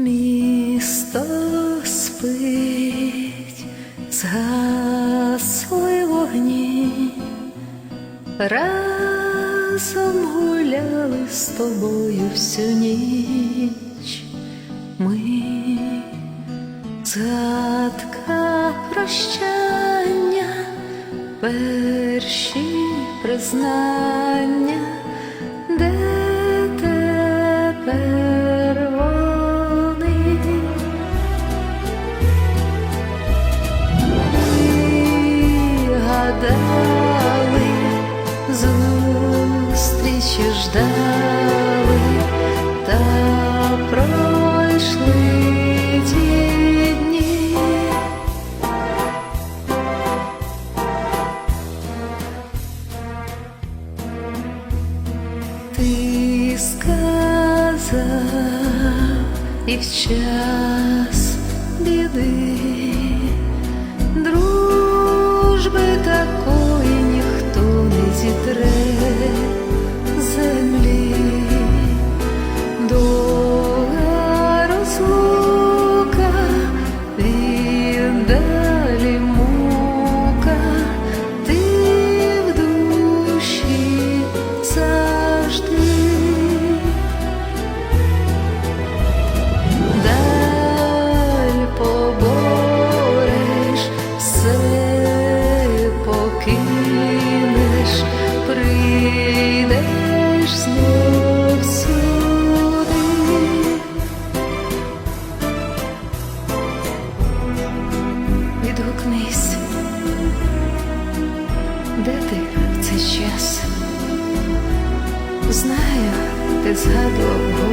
Місто спить, разом гуляли з тобою всю ніч. Ми згадка прощання, перші признання, де тепер вони? Ми гадали, зустрічі ждали, та пройшли ті дні. Ти сказав і в час біди Де ти в цей час? Знаю, ти згадував.